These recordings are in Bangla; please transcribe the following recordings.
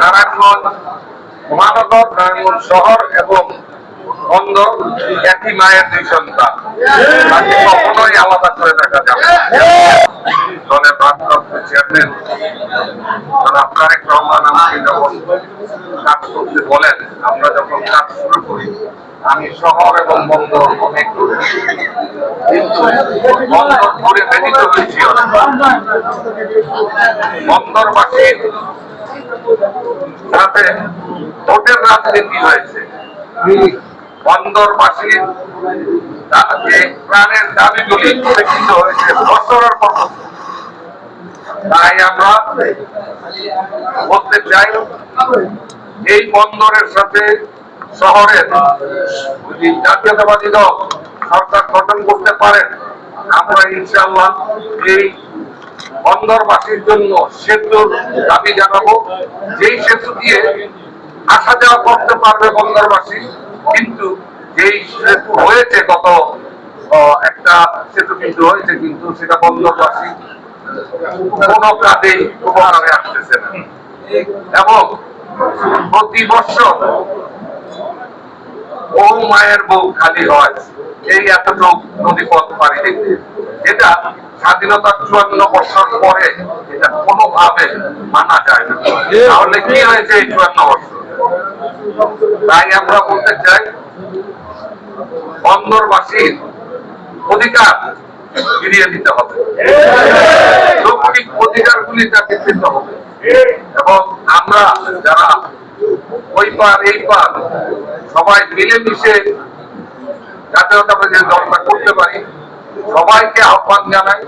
নারায়ণগঞ্জ মহানগর নারায়ণগঞ্জ শহর এবং বন্দর একই মায়ের দুই সন্তান তাকে কখনোই আলাদা করে দেখা যাবে। দলের ভারপ্রাপ্ত চেয়ারম্যান জনাব তারেক রহমান আমাকে যখন কাজ করতে বলেন, আমরা যখন কাজ শুরু করি, আমি শহর এবং বন্দর অনেক। কিন্তু বন্দর ঘুরে ব্যতীত হয়েছি। বন্দরবাসীর সাথে ভোটের রাজনীতি হয়েছে। বন্দরবাসীর তা- যে প্রাণের দাবিগুলি উপেক্ষিত হয়েছে বছরের পর তাই আমরা বলতে চাই এই বন্দরের সাথে শহরের জাতীয়তাবাদী দল সরকার গঠন করতে পারেন আমরা ইনশাল্লাহ এই বন্দরবাসীর জন্য সেতুর দাবি জানাব। যেই সেতু দিয়ে আসা যাওয়া করতে পারবে বন্দরবাসী, কিন্তু যেই সেতু হয়েছে গত একটা সেতু কিন্তু হয়েছে, কিন্তু সেটা বন্দরবাসী কোনো কাজেই উপহারে আসতেছে না। এবং প্রতি বছর বহু মায়ের বউ খালি হয়, এই এতটুক নদীপথ পাড়ি দেখতে যেটা স্বাধীনতার চুয়ান্ন বছর পরে এটা কোনোভাবে মানা যায় না। তাহলে কি হয়েছে এই চুয়ান্ন বছর? তাই আমরা বলতে চাই, বন্দরবাসীর অধিকার ফিরিয়ে দিতে হবে। যৌক্তিক অধিকারগুলি তাকে দিতে হবে। এবং আমরা যারা ওই পার এই পার, সবাই মিলেমিশে জাতীয়তাবাদী দলটা করতে পারি সবাইকে আহ্বান জানাই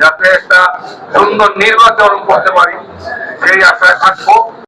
যাতে একটা সুন্দর নির্বাচন করতে পারি। সেই আশায় থাকব।